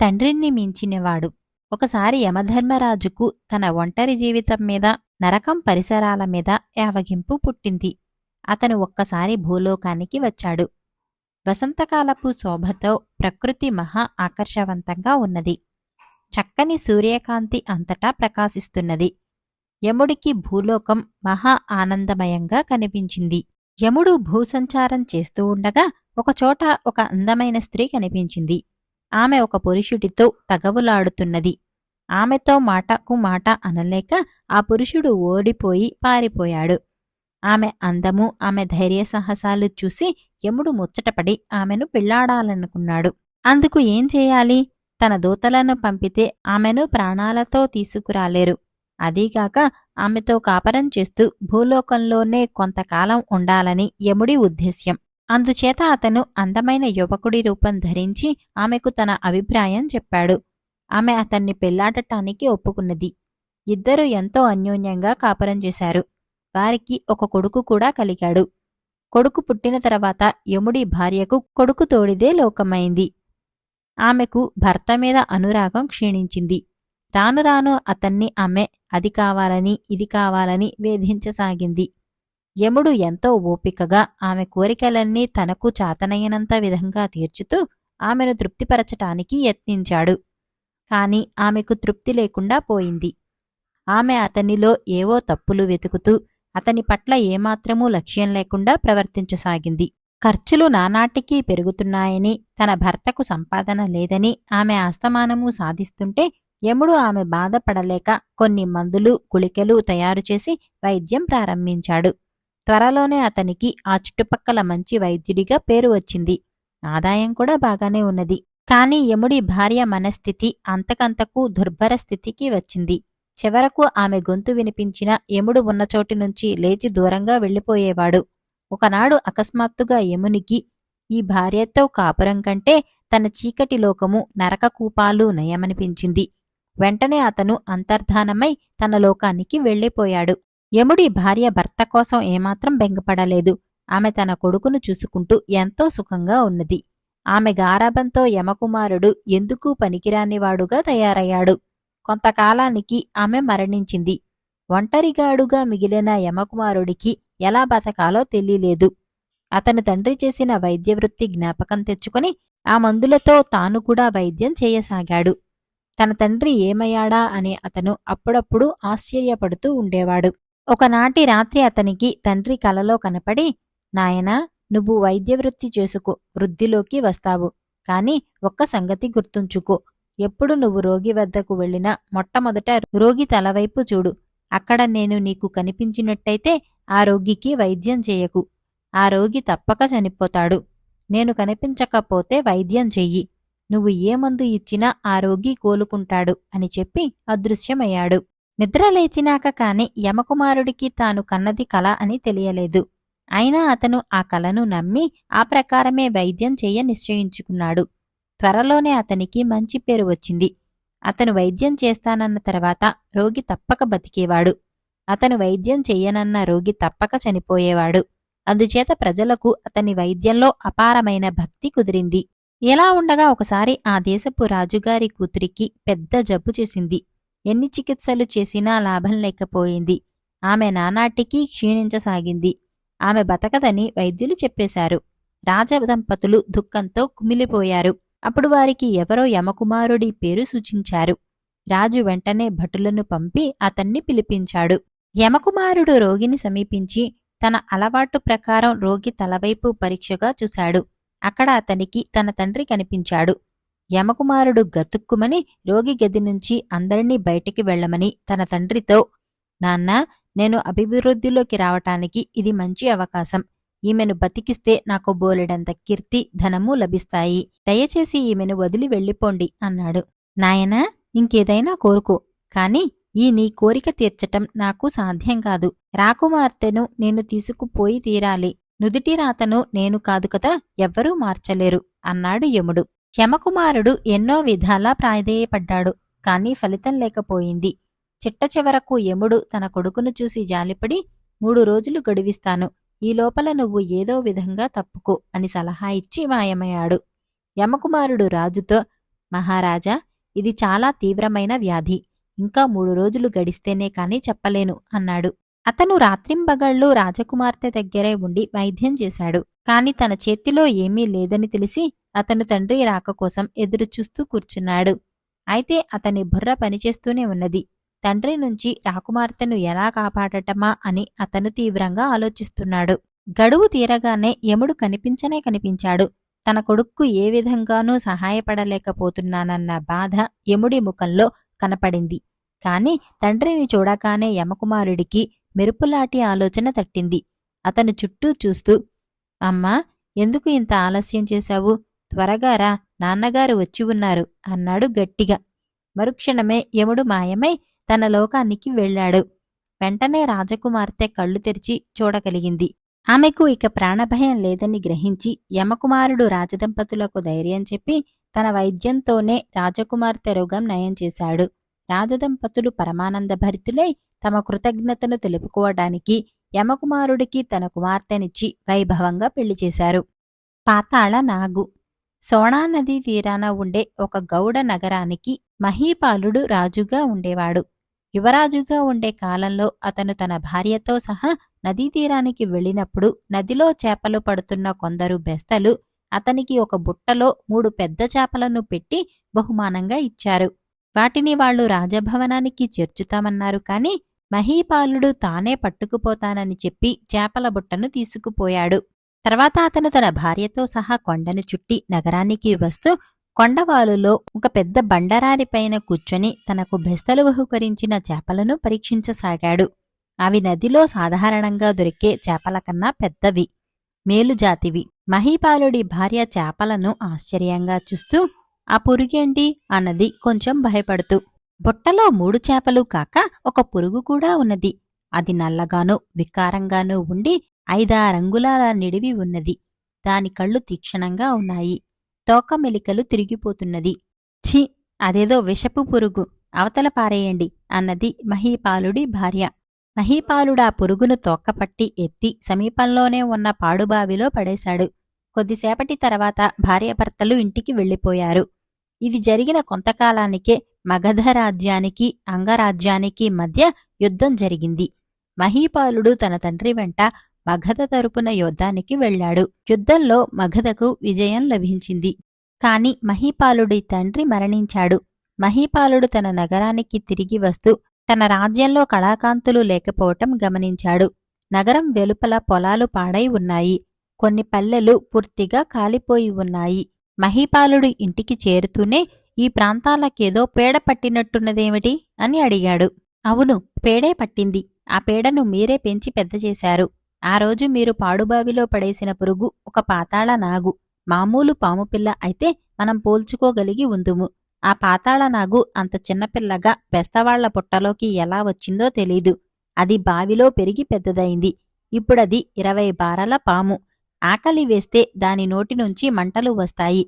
తండ్రిని మించినవాడు. ఒకసారి యమధర్మరాజుకు తన ఒంటరి జీవితం మీద నరకం పరిసరాల మీద యావగింపు పుట్టింది. అతను ఒక్కసారి భూలోకానికి వచ్చాడు. వసంతకాలపు శోభతో ప్రకృతి మహా ఆకర్షవంతంగా ఉన్నది. చక్కని సూర్యకాంతి అంతటా ప్రకాశిస్తున్నది. యముడికి భూలోకం మహా ఆనందమయంగా కనిపించింది. యముడు భూసంచారం చేస్తూ ఉండగా ఒకచోట ఒక అందమైన స్త్రీ కనిపించింది. ఆమె ఒక పురుషుడితో తగవులాడుతున్నది. ఆమెతో మాటకు మాట అనలేక ఆ పురుషుడు ఓడిపోయి పారిపోయాడు. ఆమె అందము ఆమె ధైర్య సాహసాలు చూసి యముడు ముచ్చటపడి ఆమెను పెళ్ళాడాలనుకున్నాడు. అందుకు ఏం చేయాలి? తన దూతలను పంపితే ఆమెను ప్రాణాలతో తీసుకురాలేరు. అదీగాక ఆమెతో కాపరం చేస్తూ భూలోకంలోనే కొంతకాలం ఉండాలని యముడి ఉద్దేశ్యం. అందుచేత అతను అందమైన యువకుడి రూపం ధరించి ఆమెకు తన అభిప్రాయం చెప్పాడు. ఆమె అతన్ని పెళ్ళాడటానికి ఒప్పుకున్నది. ఇద్దరు ఎంతో అన్యోన్యంగా కాపురం చేశారు. వారికి ఒక కొడుకు కూడా కలిగాడు. కొడుకు పుట్టిన తర్వాత యముడి భార్యకు కొడుకు తోడిదే లోకమైంది. ఆమెకు భర్త మీద అనురాగం క్షీణించింది. రాను రాను అతన్ని ఆమె అది కావాలని ఇది కావాలని వేధించసాగింది. యముడు ఎంతో ఓపికగా ఆమె కోరికలన్నీ తనకు చాతనయ్యనంత విధంగా తీర్చుతూ ఆమెను తృప్తిపరచటానికి యత్నించాడు. కాని ఆమెకు తృప్తి లేకుండా పోయింది. ఆమె అతనిలో ఏవో తప్పులు వెతుకుతూ అతని పట్ల ఏమాత్రమూ లక్ష్యం లేకుండా ప్రవర్తించసాగింది. ఖర్చులు నానాటికీ పెరుగుతున్నాయని తన భర్తకు సంపాదన లేదని ఆమె ఆస్తమానము సాధిస్తుంటే యముడు ఆమె బాధపడలేక కొన్ని మందులు గుళికలు తయారుచేసి వైద్యం ప్రారంభించాడు. త్వరలోనే అతనికి ఆ చుట్టుపక్కల మంచి వైద్యుడిగా పేరు వచ్చింది. ఆదాయం కూడా బాగానే ఉన్నది. కాని యముడి భార్య మనస్థితి అంతకంతకు దుర్భర స్థితికి వచ్చింది. చివరకు ఆమె గొంతు వినిపించిన యముడు ఉన్న చోటి నుంచి లేచి దూరంగా వెళ్ళిపోయేవాడు. ఒకనాడు అకస్మాత్తుగా యమునికి ఈ భార్యతో కాపురం కంటే తన చీకటి లోకము నరకకూపాలు నయమనిపించింది. వెంటనే అతను అంతర్ధానమై తన లోకానికి వెళ్ళిపోయాడు. యముడి భార్య భర్త కోసం ఏమాత్రం బెంగపడలేదు. ఆమె తన కొడుకును చూసుకుంటూ ఎంతో సుఖంగా ఉన్నది. ఆమె గారాబంతో యమకుమారుడు ఎందుకూ పనికిరానివాడుగా తయారయ్యాడు? కొంతకాలానికి ఆమె మరణించింది. ఒంటరిగాడుగా మిగిలిన యమకుమారుడికి ఎలా బతకాలో తెలియలేదు. అతను తండ్రి చేసిన వైద్యవృత్తి జ్ఞాపకం తెచ్చుకుని ఆ మందులతో తాను కూడా వైద్యం చేయసాగాడు. తన తండ్రి ఏమయ్యాడా అని అతను అప్పుడప్పుడు ఆశ్చర్యపడుతూ ఉండేవాడు. ఒకనాటి రాత్రి అతనికి తండ్రి కలలో కనపడి నాయనా నువ్వు వైద్యవృత్తి చేసుకో వృద్ధిలోకి వస్తావు. కాని ఒక్క సంగతి గుర్తుంచుకో. ఎప్పుడు నువ్వు రోగి వద్దకు వెళ్ళినా మొట్టమొదట రోగి తలవైపు చూడు. అక్కడ నేను నీకు కనిపించినట్టయితే ఆ రోగికి వైద్యం చేయకు. ఆ రోగి తప్పక చనిపోతాడు. నేను కనిపించకపోతే వైద్యం చెయ్యి. నువ్వు ఏ మందు ఇచ్చినా ఆ రోగి కోలుకుంటాడు అని చెప్పి అదృశ్యమయ్యాడు. నిద్ర లేచినాక కాని యమకుమారుడికి తాను కన్నది కల అని తెలియలేదు. అయినా అతను ఆ కలను నమ్మి ఆ ప్రకారమే వైద్యం చేయ నిశ్చయించుకున్నాడు. త్వరలోనే అతనికి మంచి పేరు వచ్చింది. అతను వైద్యం చేస్తానన్న తర్వాత రోగి తప్పక బతికేవాడు. అతను వైద్యం చెయ్యనన్న రోగి తప్పక చనిపోయేవాడు. అందుచేత ప్రజలకు అతని వైద్యంలో అపారమైన భక్తి కుదిరింది. ఇలా ఉండగా ఒకసారి ఆ దేశపు రాజుగారి కూతురికి పెద్ద జబ్బు చేసింది. ఎన్ని చికిత్సలు చేసినా లాభం లేకపోయింది. ఆమె నానాటికి క్షీణించసాగింది. ఆమె బతకదని వైద్యులు చెప్పేశారు. రాజదంపతులు దుఃఖంతో కుమిలిపోయారు. అప్పుడు వారికి ఎవరో యమకుమారుడి పేరు సూచించారు. రాజు వెంటనే భటులను పంపి అతన్ని పిలిపించాడు. యమకుమారుడు రోగిని సమీపించి తన అలవాటు ప్రకారం రోగి తలవైపు పరీక్షగా చూశాడు. అక్కడ అతనికి తన తండ్రి కనిపించాడు. యమకుమారుడు గతుక్కుమని రోగి గది నుంచి అందరినీ బయటికి వెళ్ళమని తన తండ్రితో నాన్నా నేను అభివృద్ధిలోకి రావటానికి ఇది మంచి అవకాశం. ఈమెను బతికిస్తే నాకు బోలెడంత కీర్తి ధనము లభిస్తాయి. దయచేసి ఈమెను వదిలి వెళ్ళిపోండి అన్నాడు. నాయనా ఇంకేదైనా కోరుకో కాని ఈ నీ కోరిక తీర్చటం నాకు సాధ్యం కాదు. రాకుమార్తెను నేను తీసుకుపోయి తీరాలి. నుదుటి రాతను నేను కాదు కదా ఎవ్వరూ మార్చలేరు అన్నాడు యముడు. యమకుమారుడు ఎన్నో విధాలా ప్రాధేయపడ్డాడు కాని ఫలితం లేకపోయింది. చిట్ట చివరకు యముడు తన కొడుకును చూసి జాలిపడి మూడు రోజులు గడివిస్తాను ఈ లోపల నువ్వు ఏదో విధంగా తప్పుకో అని సలహా ఇచ్చి మాయమయ్యాడు. యమకుమారుడు రాజుతో మహారాజా ఇది చాలా తీవ్రమైన వ్యాధి ఇంకా మూడు రోజులు గడిస్తేనే కానీ చెప్పలేను అన్నాడు. అతను రాత్రింబగళ్ళు రాజకుమార్తె దగ్గరే ఉండి వైద్యం చేశాడు. కాని తన చేతిలో ఏమీ లేదని తెలిసి అతను తండ్రి రాక కోసం ఎదురుచూస్తూ కూర్చున్నాడు. అయితే అతని బుర్ర పనిచేస్తూనే ఉన్నది. తండ్రి నుంచి రాకుమార్తెను ఎలా కాపాడటమా అని అతను తీవ్రంగా ఆలోచిస్తున్నాడు. గడువు తీరగానే యముడు కనిపించనే కనిపించాడు. తన కొడుక్కు ఏ విధంగానూ సహాయపడలేకపోతున్నానన్న బాధ యముడి ముఖంలో కనపడింది. కాని తండ్రిని చూడగానే యమకుమారుడికి మెరుపులాటి ఆలోచన తట్టింది. అతను చుట్టూ చూస్తూ అమ్మా ఎందుకు ఇంత ఆలస్యం చేశావు? త్వరగా రా నాన్నగారు వచ్చి ఉన్నారు అన్నాడు గట్టిగా. మరుక్షణమే యముడు మాయమై తన లోకానికి వెళ్ళాడు. వెంటనే రాజకుమార్తె కళ్ళు తెరిచి చూడగలిగింది. ఆమెకు ఇక ప్రాణభయం లేదని గ్రహించి యమకుమారుడు రాజదంపతులకు ధైర్యం చెప్పి తన వైద్యంతోనే రాజకుమార్తె రోగం నయం చేశాడు. రాజదంపతులు పరమానందభరితులై తమ కృతజ్ఞతను తెలుపుకోవడానికి యమకుమారుడికి తన కుమార్తెనిచ్చి వైభవంగా పెళ్ళి చేశారు. పాతాళ నాగు. సోణా నదీ తీరాన ఉండే ఒక గౌడ నగరానికి మహీపాలుడు రాజుగా ఉండేవాడు. యువరాజుగా ఉండే కాలంలో అతను తన భార్యతో సహా నదీ తీరానికి వెళ్ళినప్పుడు నదిలో చేపలు పడుతున్న కొందరు బెస్తలు అతనికి ఒక బుట్టలో మూడు పెద్ద చేపలను పెట్టి బహుమానంగా ఇచ్చారు. వాటిని వాళ్ళు రాజభవనానికి చేర్చుతామన్నారు కాని మహీపాలుడు తానే పట్టుకుపోతానని చెప్పి చేపల బుట్టను తీసుకుపోయాడు. తర్వాత అతను తన భార్యతో సహా కొండను చుట్టి నగరానికి వస్తూ కొండవాలులో ఒక పెద్ద బండరారిపైన కూర్చొని తనకు బెస్తలు బహుకరించిన చేపలను పరీక్షించసాగాడు. అవి నదిలో సాధారణంగా దొరికే చేపల కన్నా పెద్దవి మేలుజాతివి మహీపాలుడి భార్య చేపలను ఆశ్చర్యంగా చూస్తూ ఆ పురుగేంటి? అన్నది కొంచెం భయపడుతూ. బుట్టలో మూడు చేపలు కాక ఒక పురుగు కూడా ఉన్నది. అది నల్లగానూ వికారంగానూ ఉండి ఐదారంగులాల నిడివి ఉన్నది. దాని కళ్ళు తీక్షణంగా ఉన్నాయి. తోక మెలికలు తిరిగిపోతున్నది. ఛీ! అదేదో విషపు పురుగు. అవతల పారేయండి అన్నది మహీపాలుడి భార్య. మహీపాలుడా పురుగును తోక్కపట్టి ఎత్తి సమీపంలోనే ఉన్న పాడుబావిలో పడేశాడు. కొద్దిసేపటి తర్వాత భార్యాభర్తలు ఇంటికి వెళ్ళిపోయారు. ఇది జరిగిన కొంతకాలానికే మగధ రాజ్యానికి అంగరాజ్యానికి మధ్య యుద్ధం జరిగింది. మహీపాలుడు తన తండ్రి వెంట మగధ తరపున యుద్ధానికి వెళ్ళాడు. యుద్ధంలో మగధకు విజయం లభించింది. కాని మహీపాలుడి తండ్రి మరణించాడు. మహీపాలుడు తన నగరానికి తిరిగి వస్తూ తన రాజ్యంలో కళాకాంతులు లేకపోవటం గమనించాడు. నగరం వెలుపల పొలాలు పాడై ఉన్నాయి. కొన్ని పల్లెలు పూర్తిగా కాలిపోయి ఉన్నాయి. మహీపాలుడు ఇంటికి చేరుతూనే ఈ ప్రాంతాలకేదో పేడ పట్టినట్టున్నదేమిటి అని అడిగాడు. అవును పేడే పట్టింది. ఆ పేడను మీరే పెంచి పెద్ద చేశారు ఆ రోజు మీరు పాడుబావిలో పడేసిన పురుగు ఒక పాతాళ నాగు. మామూలు పాముపిల్ల అయితే మనం పోల్చుకోగలిగి ఉందుము. ఆ పాతాళ నాగు అంత చిన్నపిల్లగా పెస్తవాళ్ళ పుట్టలోకి ఎలా వచ్చిందో తెలీదు. అది బావిలో పెరిగి పెద్దదైంది. ఇప్పుడది ఇరవై బారల పాము. ఆకలి వేస్తే దాని నోటి నుంచి మంటలు వస్తాయి.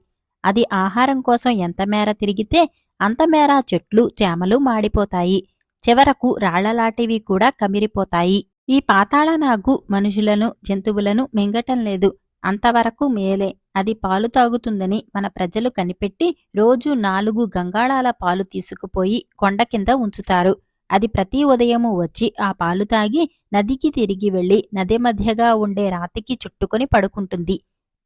అది ఆహారం కోసం ఎంతమేర తిరిగితే అంతమేర చెట్లు చేమలు మాడిపోతాయి. చివరకు రాళ్ళలాంటివి కూడా కమిరిపోతాయి. ఈ పాతాళనాగు మనుషులను జంతువులను మింగటం లేదు. అంతవరకు మేలే. అది పాలు తాగుతుందని మన ప్రజలు కనిపెట్టి రోజు నాలుగు గంగాళాల పాలు తీసుకుపోయి కొండ కింద ఉంచుతారు. అది ప్రతి ఉదయము వచ్చి ఆ పాలు తాగి నదికి తిరిగి వెళ్ళి నది మధ్యగా ఉండే రాతికి చుట్టుకొని పడుకుంటుంది.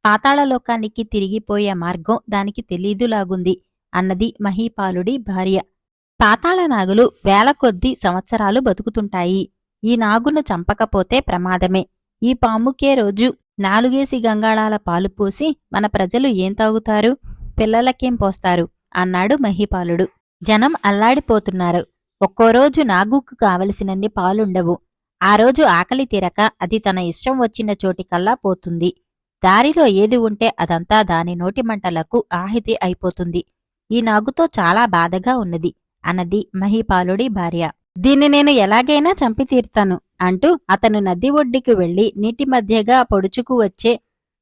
పాతాళలోకానికి తిరిగిపోయే మార్గం దానికి తెలీదులాగుంది. అన్నది మహీపాలుడి భార్య. పాతాళనాగులు వేల కొద్దీ సంవత్సరాలు బతుకుతుంటాయి. ఈ నాగును చంపకపోతే ప్రమాదమే. ఈ పాముకే రోజు నాలుగేసి గంగాళాల పాలు పోసి మన ప్రజలు ఏం తాగుతారు? పిల్లలకేం పోస్తారు? అన్నాడు మహీపాలుడు. జనం అల్లాడిపోతున్నారు. ఒక్కో రోజు నాగుకు కావలసినన్ని పాలుండవు. ఆ రోజు ఆకలి తీరక అది తన ఇష్టం వచ్చిన చోటికల్లా పోతుంది. దారిలో ఏది ఉంటే అదంతా దాని నోటి మంటలకు ఆహితి అయిపోతుంది. ఈ నాగుతో చాలా బాధగా ఉన్నది అన్నది మహిపాలుడి భార్య. దీన్ని నేను ఎలాగైనా చంపి తీరుతాను అంటూ అతను నది ఒడ్డుకి వెళ్ళి నీటి మధ్యగా పొడుచుకు వచ్చే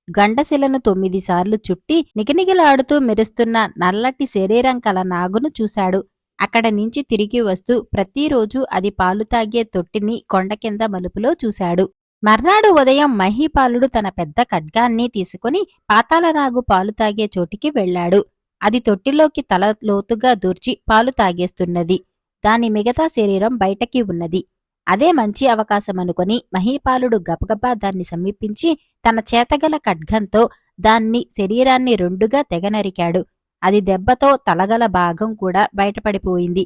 గండశిలను తొమ్మిది సార్లు చుట్టి నికినికిలాడుతూ మెరుస్తున్న నల్లటి శరీరం కల నాగును చూశాడు. అక్కడ నుంచి తిరిగి వస్తూ ప్రతిరోజు అది పాలు తాగే తొట్టిని కొండ కింద మలుపులో చూశాడు. మర్నాడు ఉదయం మహీపాలుడు తన పెద్ద ఖడ్గాన్ని తీసుకుని పాతాళరాగు పాలు తాగే చోటికి వెళ్ళాడు. అది తొట్టిలోకి తల లోతుగా దూర్చి పాలు తాగేస్తున్నది. దాని మిగతా శరీరం బయటకి ఉన్నది. అదే మంచి అవకాశమనుకొని మహీపాలుడు గబగబా దాన్ని సమీపించి తన చేతగల ఖడ్గంతో దాన్ని శరీరాన్ని రెండుగా తెగనరికాడు అది దెబ్బతో తలగల భాగం కూడా బయటపడిపోయింది.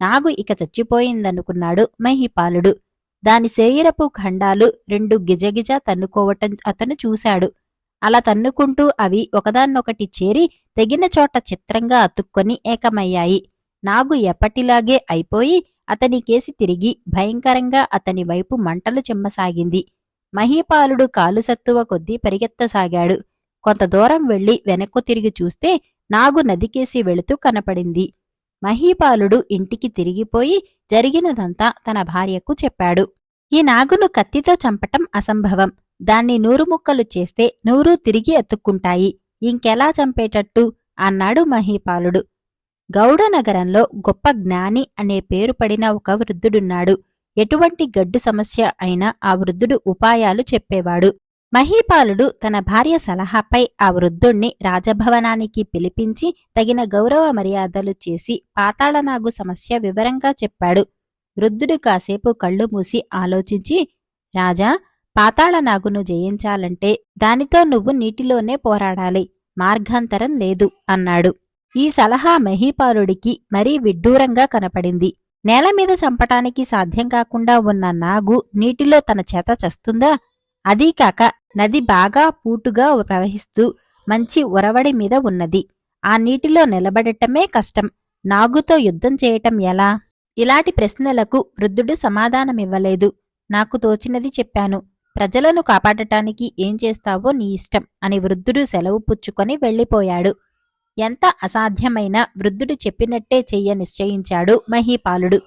నాగు ఇక చచ్చిపోయిందనుకున్నాడు మహిపాలుడు. దాని శరీరపు ఖండాలు రెండు గిజగిజ తన్నుకోవటం అతను చూశాడు. అలా తన్నుకుంటూ అవి ఒకదాన్నొకటి చేరి తెగిన చోట చిత్రంగా అతుక్కొని ఏకమయ్యాయి. నాగు ఎప్పటిలాగే అయిపోయి అతని కేసి తిరిగి భయంకరంగా అతని వైపు మంటలు చెమ్మసాగింది. మహీపాలుడు కాలుసత్తువ కొద్దీ పరిగెత్తసాగాడు. కొంత దూరం వెళ్ళి వెనక్కు తిరిగి చూస్తే నాగు నదికేసి వెళుతూ కనపడింది. మహీపాలుడు ఇంటికి తిరిగిపోయి జరిగినదంతా తన భార్యకు చెప్పాడు. ఈ నాగును కత్తితో చంపటం అసంభవం. దాన్ని నూరు ముక్కలు చేస్తే నూరు తిరిగి ఎత్తుక్కుంటాయి ఇంకెలా చంపేటట్టు? అన్నాడు మహీపాలుడు. గౌడ నగరంలో గొప్ప జ్ఞాని అనే పేరు పడిన ఒక వృద్ధుడున్నాడు. ఎటువంటి గడ్డు సమస్య అయినా ఆ వృద్ధుడు ఉపాయాలు చెప్పేవాడు. మహీపాలుడు తన భార్య సలహాపై ఆ వృద్ధుణ్ణి రాజభవనానికి పిలిపించి తగిన గౌరవ మర్యాదలు చేసి పాతాళనాగు సమస్య వివరంగా చెప్పాడు. వృద్ధుడు కాసేపు కళ్ళు మూసి ఆలోచించి రాజా పాతాళనాగును జయించాలంటే దానితో నువ్వు నీటిలోనే పోరాడాలి మార్గాంతరం లేదు అన్నాడు. ఈ సలహా మహీపాలుడికి మరీ విడ్డూరంగా కనపడింది. నేల మీద చంపటానికి సాధ్యం కాకుండా ఉన్న నాగు నీటిలో తన చేత చస్తుందా? అదీకాక నది బాగా పూటుగా ప్రవహిస్తూ మంచి ఉరవడి మీద ఉన్నది. ఆ నీటిలో నిలబడటమే కష్టం. నాగుతో యుద్ధం చేయటం ఎలా? ఇలాంటి ప్రశ్నలకు వృద్ధుడు సమాధానమివ్వలేదు. నాకు తోచినది చెప్పాను. ప్రజలను కాపాడటానికి ఏం చేస్తావో నీ ఇష్టం అని వృద్ధుడు సెలవు పుచ్చుకొని వెళ్ళిపోయాడు. ఎంత అసాధ్యమైన వృద్ధుడు చెప్పినట్టే చెయ్య నిశ్చయించాడు మహీపాలుడు.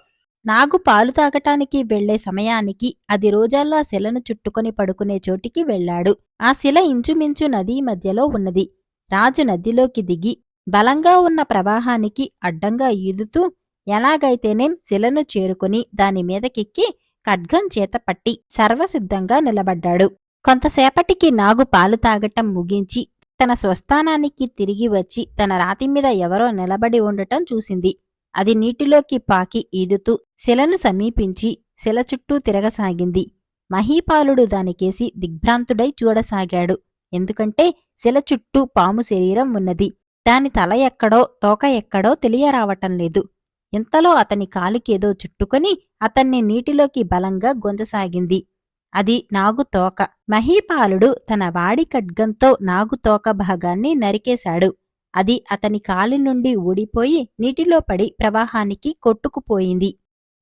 నాగు పాలు తాగటానికి వెళ్ళే సమయానికి అది రోజాల్లా శిలను చుట్టుకొని పడుకునే చోటికి వెళ్ళాడు. ఆ శిల ఇంచుమించు నదీ మధ్యలో ఉన్నది. రాజు నదిలోకి దిగి బలంగా ఉన్న ప్రవాహానికి అడ్డంగా ఈదుతూ ఎలాగైతేనేం శిలను చేరుకుని దాని మీదకెక్కి ఖడ్గం చేతపట్టి సర్వసిద్ధంగా నిలబడ్డాడు. కొంతసేపటికి నాగు పాలు తాగటం ముగించి తన స్వస్థానానికి తిరిగి వచ్చి తన రాతి మీద ఎవరో నిలబడి ఉండటం చూసింది. అది నీటిలోకి పాకి ఈదుతూ శిలను సమీపించి శిల చుట్టూ తిరగసాగింది. మహీపాలుడు దానికేసి దిగ్భ్రాంతుడై చూడసాగాడు. ఎందుకంటే శిల చుట్టూ పాము శరీరం ఉన్నది. దాని తల ఎక్కడో తోక ఎక్కడో తెలియరావటం లేదు. ఇంతలో అతని కాలికేదో చుట్టుకొని అతన్ని నీటిలోకి బలంగా గొంజసాగింది. అది నాగుతోక మహీపాలుడు తన వాడి ఖడ్గంతో నాగుతోక భాగాన్ని నరికేశాడు. అది అతని కాలి నుండి ఊడిపోయి నీటిలో పడి ప్రవాహానికి కొట్టుకుపోయింది.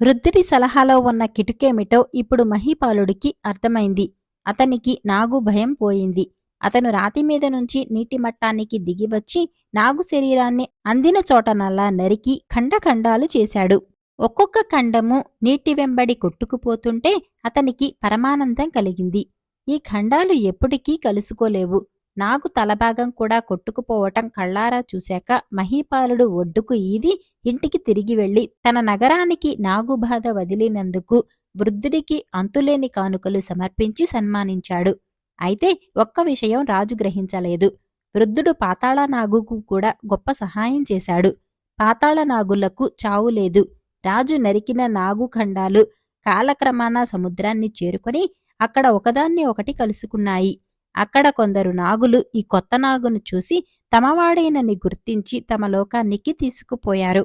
వృద్ధుడి సలహాలో ఉన్న కిటుకేమిటో ఇప్పుడు మహీపాలుడికి అర్థమైంది. అతనికి నాగు భయం పోయింది. అతను రాతి మీద నుంచి నీటి మట్టానికి దిగివచ్చి నాగు శరీరాన్ని అందిన చోటనల్లా నరికి ఖండఖండాలు చేశాడు. ఒక్కొక్క ఖండము నీటి వెంబడి కొట్టుకుపోతుంటే అతనికి పరమానందం కలిగింది. ఈ ఖండాలు ఎప్పటికీ కలుసుకోలేవు. నాగు తలభాగం కూడా కొట్టుకుపోవటం కళ్ళారా చూశాక మహీపాలుడు ఒడ్డుకు ఈది ఇంటికి తిరిగి వెళ్ళి తన నగరానికి నాగుబాధ వదిలినందుకు వృద్ధుడికి అంతులేని కానుకలు సమర్పించి సన్మానించాడు. అయితే ఒక్క విషయం రాజు గ్రహించలేదు. వృద్ధుడు పాతాళనాగుకు కూడా గొప్ప సహాయం చేశాడు. పాతాళనాగులకు చావు లేదు. రాజు నరికిన నాగు ఖండాలు కాలక్రమాన సముద్రాన్ని చేరుకొని అక్కడ ఒకదాన్ని ఒకటి కలుసుకున్నాయి. అక్కడ కొందరు నాగులు ఈ కొత్త నాగును చూసి తమవాడైనని గుర్తించి తమ లోకానికి తీసుకుపోయారు.